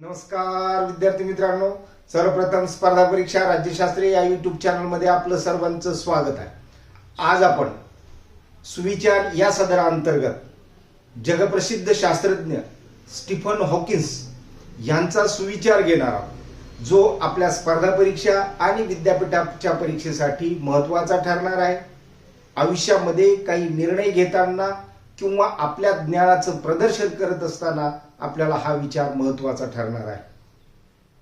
नमस्कार विद्यार्थी मित्रांनो. सर्वप्रथम स्पर्धा परीक्षा राज्यशास्त्री या युट्यूब चॅनलमध्ये आपलं सर्वांचं स्वागत आहे. आज आपण सुविचार या सदराअंतर्गत जगप्रसिद्ध शास्त्रज्ञ स्टीफन हॉकिन्स यांचा सुविचार घेणार आहोत. जो आपल्या स्पर्धा परीक्षा आणि विद्यापीठाच्या परीक्षेसाठी महत्त्वाचा ठरणार आहे. आयुष्यामध्ये काही निर्णय घेताना किंवा आपल्या ज्ञानाचं प्रदर्शन करत असताना आपल्याला हा विचार महत्त्वाचा ठरणार आहे.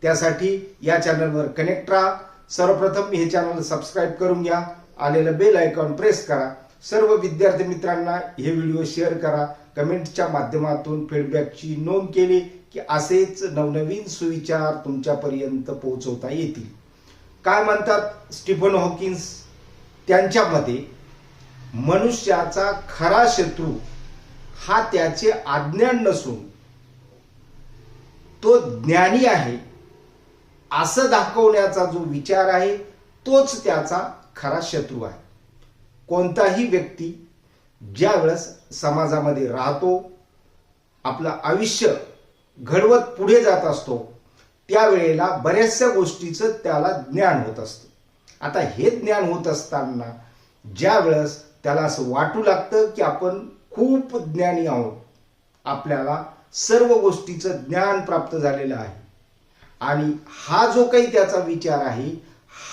त्यासाठी या चॅनलवर कनेक्ट राहा. सर्वप्रथम हे चॅनल सबस्क्राईब करून घ्या. आलेलं बेल आयकॉन प्रेस करा. सर्व विद्यार्थी मित्रांना हे व्हिडिओ शेअर करा. कमेंटच्या माध्यमातून फीडबॅकची नोंद केली की असेच नवनवीन सुविचार तुमच्यापर्यंत पोहोचवता येतील. काय म्हणतात स्टीफन हॉकिन्स? त्यांच्यामध्ये मनुष्याचा खरा शत्रू हा त्याचे अज्ञान नसून तो ज्ञानी आहे. असं दाखवण्याचा जो विचार आहे तोच त्याचा खरा शत्रू आहे. कोणताही व्यक्ती ज्या वेळेस समाजामध्ये राहतो आपलं आयुष्य घडवत पुढे जात असतो त्यावेळेला बऱ्याचशा गोष्टीचं त्याला ज्ञान होत असतं. आता हे ज्ञान होत असताना ज्या वेळेस त्याला असं वाटू लागतं की आपण खूप ज्ञानी आहोत. आपल्याला सर्व गोष्टीचं ज्ञान प्राप्त झालेलं आहे. आणि हा जो काही त्याचा विचार आहे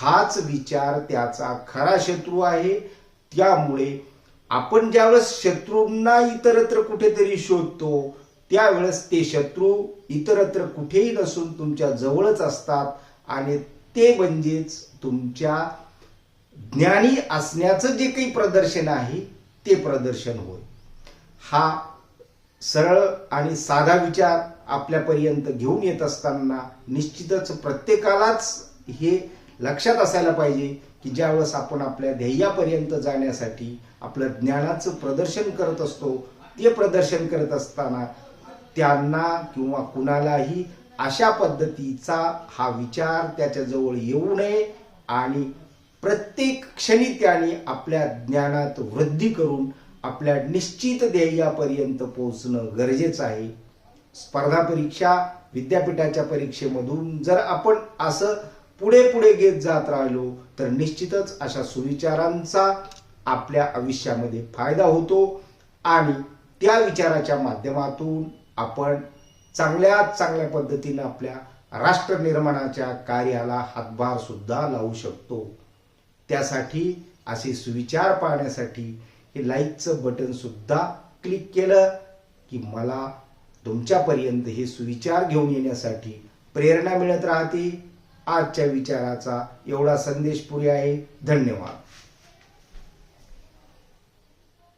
हाच विचार त्याचा खरा शत्रू आहे. त्यामुळे आपण ज्यावेळेस शत्रूंना इतरत्र कुठेतरी शोधतो त्यावेळेस ते शत्रू इतरत्र कुठेही नसून तुमच्या जवळच असतात आणि ते म्हणजेच तुमच्या ज्ञानी असण्याचं जे काही प्रदर्शन आहे ते प्रदर्शन होय. हा सरळ आणि साधा विचार आपल्यापर्यंत घेऊन येत असताना निश्चितच प्रत्येकालाच हे लक्षात असायला पाहिजे की ज्यावेळेस आपण आपल्या ध्येयापर्यंत जाण्यासाठी आपलं ज्ञानाचं प्रदर्शन करत असतो ते प्रदर्शन करत असताना त्यांना किंवा कुणालाही अशा पद्धतीचा हा विचार त्याच्याजवळ येऊ नये आणि प्रत्येक क्षणी त्याने आपल्या ज्ञानात वृद्धी करून आपल्या निश्चित ध्येयापर्यंत पोहोचणं गरजेचं आहे. स्पर्धा परीक्षा विद्यापीठाच्या परीक्षेमधून जर आपण असं पुढे पुढे घेत जात राहिलो तर निश्चितच अशा सुविचारांचा आपल्या आयुष्यामध्ये फायदा होतो आणि त्या विचाराच्या माध्यमातून आपण चांगल्यात चांगल्या पद्धतीनं आपल्या राष्ट्र निर्माणाच्या कार्याला हातभार सुद्धा लावू शकतो. त्यासाठी असे सुविचार पाहण्यासाठी हे लाईकचं बटन सुद्धा क्लिक केलं की मला तुमच्यापर्यंत हे सुविचार घेऊन येण्यासाठी प्रेरणा मिळत राहते. आजच्या विचाराचा एवढा संदेश पुरे आहे. धन्यवाद.